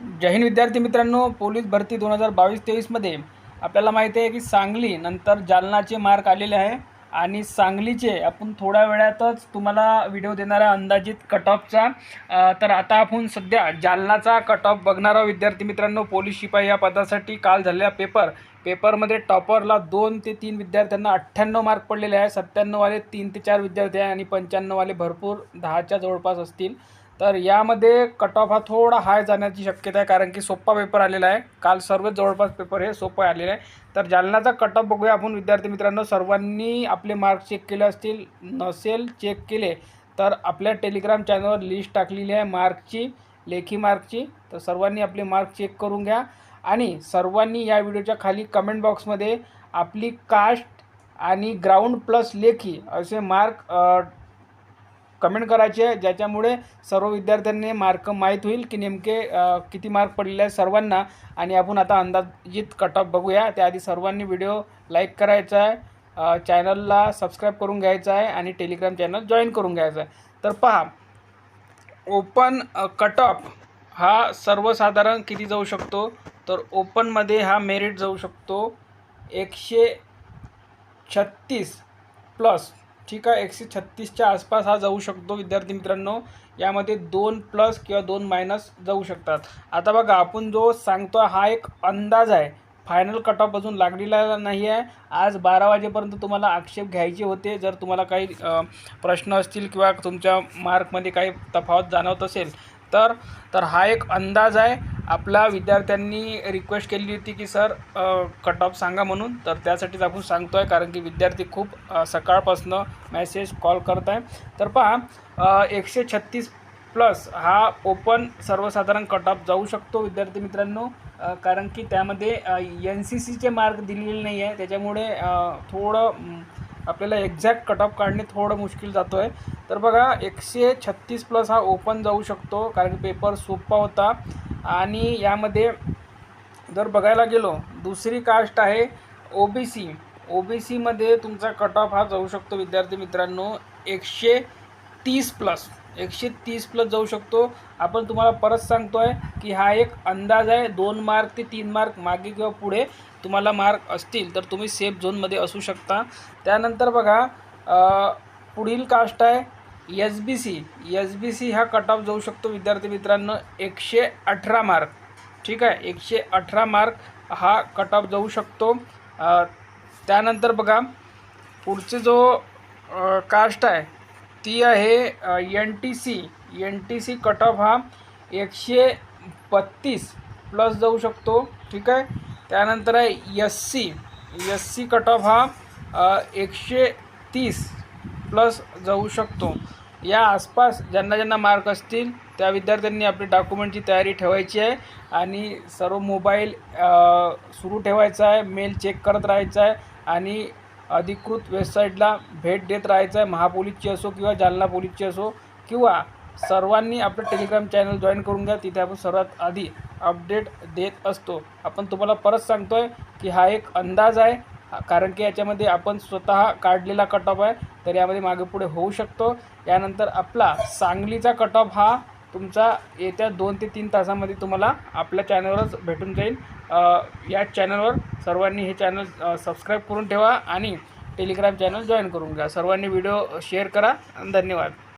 जय हिंद विद्यार्थी मित्रांनो पोलीस भरती दोन हजार बावीस तेवीसमध्ये आपल्याला माहिती आहे की सांगली नंतर जालनाचे मार्क आलेले आहे आणि सांगलीचे आपण थोड्या वेळातच तुम्हाला व्हिडिओ देणार आहे अंदाजित कट ऑफचा तर आता आपण सध्या जालनाचा कट ऑफ बघणार आहोत. विद्यार्थी मित्रांनो पोलीस शिपाई या पदासाठी काल झालेला पेपर पेपरमध्ये टॉपरला दोन ते तीन विद्यार्थ्यांना अठ्ठ्याण्णव मार्क पडलेले आहे. सत्त्याण्णववाले तीन ते चार विद्यार्थी आहे आणि पंच्याण्णववाले भरपूर दहाच्या जवळपास असतील. तर यामध्ये कट ऑफ हा थोडा हाय जाण्याची शक्यता आहे कारण की सोपा पेपर आलेला आहे. काल सर्वच जवळपास पेपर हे सोपं आलेलं आहे. तर जालन्याचा कट ऑफ बघूया आपण. विद्यार्थी मित्रांनो सर्वांनी आपले मार्क चेक केले असतील नसेल चेक केले तर आपल्या टेलिग्राम चॅनलवर लिस्ट टाकलेली आहे मार्कची लेखी मार्कची तर सर्वांनी आपले मार्क चेक करून घ्या. आणि सर्वांनी या व्हिडिओच्या खाली कमेंट बॉक्समध्ये आपली कास्ट आणि ग्राउंड प्लस लेखी असे मार्क कमेंट करायचे आहे ज्याच्यामुळे सर्व विद्यार्थ्यांनी मार्क माहीत होईल की नेमके किती मार्क पडलेले आहेत सर्वांना. आणि आपण आता अंदाजित कट ऑफ बघूया. त्याआधी सर्वांनी व्हिडिओ लाईक करायचा आहे. चॅनलला सबस्क्राईब करून घ्यायचा आहे आणि टेलिग्राम चॅनल जॉईन करून घ्यायचं आहे. तर पहा ओपन कट ऑफ हा सर्वसाधारण किती जाऊ शकतो? तर ओपनमध्ये हा मेरिट जाऊ शकतो. एकशे छत्तीस प्लस ठीक आहे एकशे छत्तीसच्या आसपास हा जाऊ शकतो विद्यार्थी मित्रांनो. यामध्ये दोन प्लस किंवा दोन मायनस जाऊ शकतात. आता बघा आपण जो सांगतो हा एक अंदाज आहे. फायनल कट ऑफ अजून लागलेला नाही आहे. आज बारा वाजेपर्यंत तुम्हाला आक्षेप घ्यायचे होते. जर तुम्हाला काही प्रश्न असतील किंवा तुमच्या मार्कमध्ये काही तफावत जाणवत असेल तर तर हा एक अंदाज आहे. आपल्या विद्यार्थ्यांनी रिक्वेस्ट केली होती की सर कट ऑफ सांगा म्हणून. तर त्यासाठीच आपण सांगतो आहे कारण की विद्यार्थी खूप सकाळपासून सकाळपासनं मेसेज कॉल करत आहे. तर पहा एकशे छत्तीस प्लस हा ओपन सर्वसाधारण कट ऑफ जाऊ शकतो विद्यार्थी मित्रांनो. कारण की त्यामध्ये एन सी सीचे मार्क दिलेले नाही आहे त्याच्यामुळे थोडं आपल्याला एक्झॅक्ट कट ऑफ काढणे थोडं मुश्किल जातो आहे तर बघा एकशे छत्तीस प्लस हा ओपन जाऊ शकतो कारण पेपर सोपा होता. आणि यामध्ये जर बघायला गेलो दुसरी कास्ट आहे O B C O B सीमध्ये तुमचा कट ऑफ हा जाऊ शकतो विद्यार्थी मित्रांनो एकशे तीस प्लस एकशे तीस प्लस जाऊ शकतो. आपण तुम्हाला परत सांगतो आहे की हा एक अंदाज आहे. दोन मार्क ते तीन मार्क मागे किंवा पुढे तुम्हाला मार्क असतील तर तुम्ही सेफ झोनमध्ये असू शकता. त्यानंतर बघा पुढील कास्ट आहे S B C S B C हा कट ऑफ जाऊ शकतो विद्यार्थी मित्रांनो. एकशे अठरा मार्क ठीक आहे? एकशे अठरा मार्क हा कट ऑफ जाऊ शकतो. त्यानंतर बघा पुढचे जो कास्ट आहे ती आहे N T C N T C cut off हा एकशे बत्तीस प्लस जाऊ शकतो ठीक आहे? त्यानंतर आहे S C S C cut off हा एकशे तीस प्लस जाऊ शकतो. या आसपास ज्यांना ज्यांना मार्क असतील त्या विद्यार्थ्यांनी आपली डॉक्युमेंटची तयारी ठेवायची आहे आणि सर्व मोबाईल सुरू ठेवायचा आहे मेल चेक करत राहायचा आहे आणि अधिकृत वेबसाईटला भेट देत राहायचं आहे महापोलीसची असो किंवा जालना पोलीसची असो किंवा सर्वांनी आपलं टेलिग्राम चॅनल जॉईन करून घ्या. तिथे आपण सर्वात आधी अपडेट देत असतो. आपण तुम्हाला परत सांगतो आहे की हा एक अंदाज आहे. कारण की याच्यामध्ये आपण स्वतः काढलेला कट ऑफ आहे. तर यामध्ये मागे पुढे होऊ शकतो. यानंतर आपला सांगलीचा कट ऑफ हा तुमचा येत्या दोन ते तीन तासामध्ये तुम्हाला आपल्या चॅनलवरच भेटून जाईल. या चॅनलवर सर्वांनी हे चॅनल सबस्क्राईब करून ठेवा आणि टेलिग्राम चॅनल जॉईन करून घ्या. सर्वांनी व्हिडिओ शेअर करा. धन्यवाद.